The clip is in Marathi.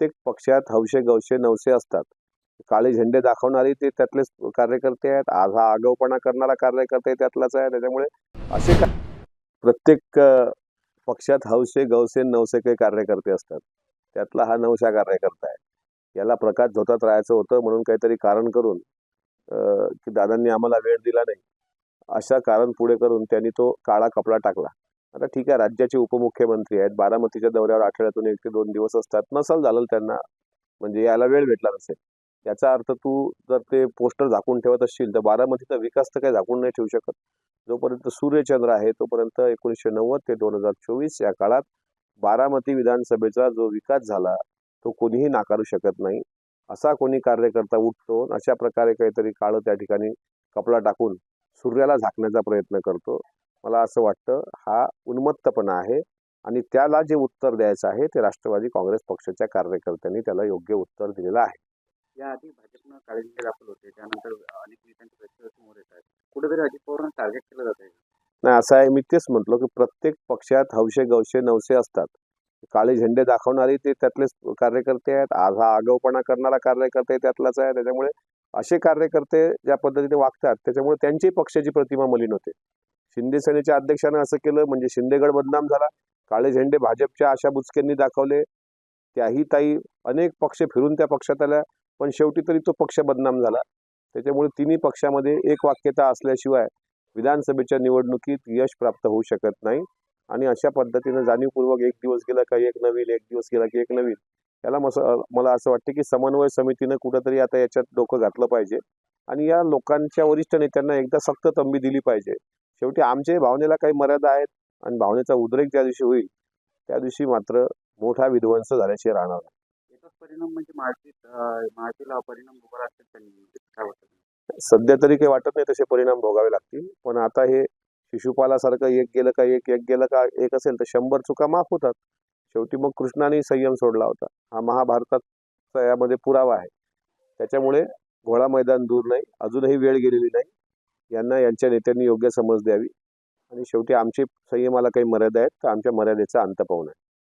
प्रत्येक पक्षात हौशे गवशे नवसे असतात. काळे झेंडे दाखवणारे ते त्यातलेच कार्यकर्ते आहेत. आज हा आगाऊपणा करणारा कार्यकर्ते त्यातलाच आहे. त्याच्यामुळे असे का प्रत्येक पक्षात हौशे गवसे नवसे काही कार्यकर्ते असतात. त्यातला हा नवशा कार्यकर्ता आहे. याला प्रकाश झोतात राहायचं होतं म्हणून काहीतरी कारण करून की दादांनी आम्हाला वेळ दिला नाही. अशा कारण पुढे करून त्यांनी तो काळा कपडा टाकला. आता ठीक आहे राज्याचे उपमुख्यमंत्री आहेत. बारामतीच्या दौऱ्यावर आठवड्यातून एक ते दोन दिवस असतात. नसल झालं त्यांना म्हणजे याला वेळ भेटला नसेल. याचा अर्थ तू जर ते पोस्टर झाकून ठेवत असशील तर बारामतीचा विकास तर काही झाकून नाही ठेवू शकत. जोपर्यंत सूर्यचंद्र आहे तोपर्यंत एकोणीसशे नव्वद ते दोन हजार चोवीस या काळात बारामती विधानसभेचा जो विकास झाला तो कोणीही नाकारू शकत नाही. असा कोणी कार्यकर्ता उठतो अशा प्रकारे काहीतरी काळं त्या ठिकाणी कपडा टाकून सूर्याला झाकण्याचा प्रयत्न करतो. मला असं वाटतं हा उन्मत्तपणा आहे आणि त्याला जे उत्तर द्यायचं आहे ते राष्ट्रवादी काँग्रेस पक्षाच्या कार्यकर्त्यांनी त्याला योग्य उत्तर दिलेलं आहे. याआधी भाजपनं काळे झेंडे दाखवले होते त्यानंतर अनेक नेत्यांचे व्यक्तिगत समोर येत आहेत. कुठेतरी अजित पवारांना टार्गेट केलं जात आहे. नाही असं आहे मी तेच म्हटलो की प्रत्येक पक्षात हौशे गवशे नवसे असतात. काळे झेंडे दाखवणारे ते त्यातलेच कार्यकर्ते आहेत. आज हा आगाऊपणा करणारा कार्यकर्ते त्यातलाच आहे. त्याच्यामुळे असे कार्यकर्ते ज्या पद्धतीने वागतात त्याच्यामुळे त्यांची पक्षाची प्रतिमा मलिन होते. शिंदे सेनेच्या अध्यक्षानं असं केलं म्हणजे शिंदेगड बदनाम झाला. काळे झेंडे भाजपच्या आशा बुचकेंनी दाखवले. त्याही ताई अनेक पक्ष फिरून त्या पक्षात आल्या पण शेवटी तरी तो पक्ष बदनाम झाला. त्याच्यामुळे तिन्ही पक्षामध्ये एक वाक्यता असल्याशिवाय विधानसभेच्या निवडणुकीत यश प्राप्त होऊ शकत नाही. आणि अशा पद्धतीनं जाणीवपूर्वक एक दिवस गेला का एक नवीन एक दिवस गेला की एक नवीन. याला मस मला असं वाटतं की समन्वय समितीनं कुठंतरी आता याच्यात डोकं घातलं पाहिजे. आणि या लोकांच्या वरिष्ठ नेत्यांना एकदा सक्त तंबी दिली पाहिजे. शेवटी आमच्या भावनेला काही मर्यादा आहेत आणि भावनेचा उद्रेक ज्या दिवशी होईल त्या दिवशी मात्र मोठा विध्वंस झाल्याशिवाय राहणार नाही. याचाच परिणाम म्हणजे महायुतीला परिणाम भोगावा लागतील त्यांनी काय वाटतं सध्या तरी काही वाटत नाही तसे परिणाम भोगावे लागतील पण आता हे शिशुपालासारखं एक गेलं का एक एक गेलं का एक असेल तर शंभर चुका माफ होतात. शेवटी मग कृष्णाने संयम सोडला होता. हा महाभारताचा यामध्ये पुरावा आहे. त्याच्यामुळे घोळा मैदान दूर नाही अजूनही वेळ गेलेली नाही. यांना यांच्या नेत्यांनी योग्य समज द्यावी. आणि शेवटी आमची संयमाला काही मर्यादा आहेत तर आमच्या मर्यादेचा अंत पाहून आहे